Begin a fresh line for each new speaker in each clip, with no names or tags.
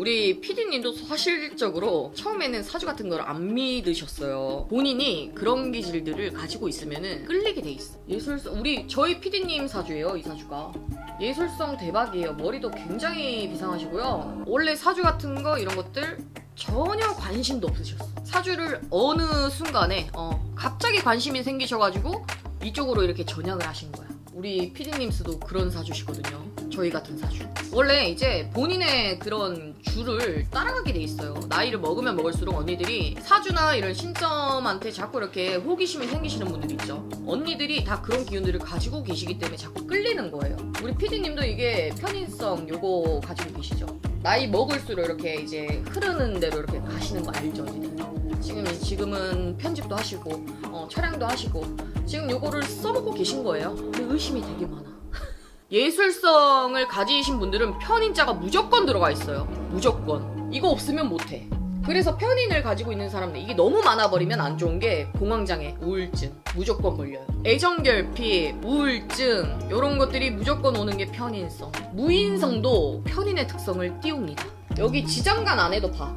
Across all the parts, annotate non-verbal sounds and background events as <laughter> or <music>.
우리 PD님도 사실적으로 처음에는 사주 같은 걸 안 믿으셨어요. 본인이 그런 기질들을 가지고 있으면은 끌리게 돼 있어. 예술성 우리 저희 PD님 사주예요 이 사주가. 예술성 대박이에요. 머리도 굉장히 비상하시고요. 원래 사주 같은 거 이런 것들 전혀 관심도 없으셨어. 사주를 어느 순간에 어, 갑자기 관심이 생기셔가지고 이쪽으로 이렇게 전향을 하신 거야. 우리 피디님스도 그런 사주시거든요. 저희 같은 사주. 원래 이제 본인의 그런 줄을 따라가게 돼 있어요. 나이를 먹으면 먹을수록 언니들이 사주나 이런 신점한테 자꾸 이렇게 호기심이 생기시는 분들 있죠. 언니들이 다 그런 기운들을 가지고 계시기 때문에 자꾸 끌리는 거예요. 우리 피디님도 이게 편인성 요거 가지고 계시죠. 나이 먹을수록 이렇게 이제 흐르는 대로 이렇게 가시는 거 알죠, 언니들? 지금 지금은 편집도 하시고 어, 촬영도 하시고 지금 요거를 써먹고 계신 거예요. 의심이 되게 많아. 예술성을 가지신 분들은 편인자가 무조건 들어가 있어요. 무조건. 이거 없으면 못해. 그래서 편인을 가지고 있는 사람들 이게 너무 많아버리면 안 좋은 게 공황장애, 우울증 무조건 걸려요. 애정결핍, 우울증 이런 것들이 무조건 오는 게 편인성. 무인성도 편인의 특성을 띄웁니다. 여기 지장간 안에도 봐.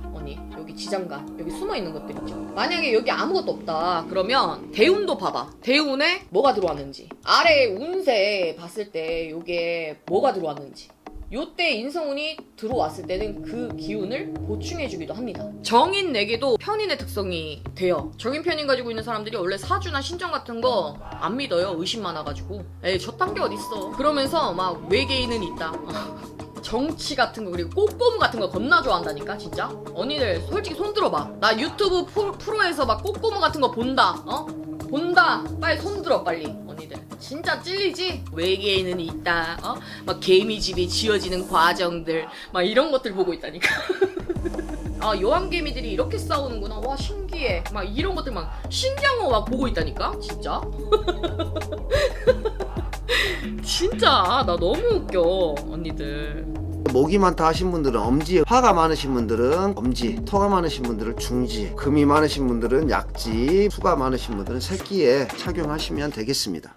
여기 지장간 여기 숨어 있는 것들 있죠. 만약에 여기 아무것도 없다 그러면 대운도 봐봐. 대운에 뭐가 들어왔는지 아래 운세 봤을 때 요게 뭐가 들어왔는지. 요때 인성운이 들어왔을 때는 그 기운을 보충해주기도 합니다. 정인 내게도 편인의 특성이 돼요. 정인 편인 가지고 있는 사람들이 원래 사주나 신정 같은 거 안 믿어요. 의심 많아가지고. 에이, 저딴 게 어딨어. 그러면서 막 외계인은 있다. <laughs> 정치 같은 거 그리고 꽃고무 같은 거 겁나 좋아한다니까 진짜? 언니들 솔직히 손 들어봐. 나 유튜브 프로, 프로에서 막 꽃고무 같은 거 본다 어? 본다. 빨리 손 들어 빨리. 언니들. 진짜 찔리지? 외계인은 있다 어 막 개미집이 지어지는 과정들 막 이런 것들 보고 있다니까. <laughs> 아 여왕개미들이 이렇게 싸우는구나. 와 신기해. 막 이런 것들 막 신기한 거 막 보고 있다니까 진짜 <laughs> 진짜 나 너무 웃겨 언니들
목이 많다 하신 분들은 엄지, 화가 많으신 분들은 엄지, 토가 많으신 분들은 중지, 금이 많으신 분들은 약지, 수가 많으신 분들은 새끼에 착용하시면 되겠습니다.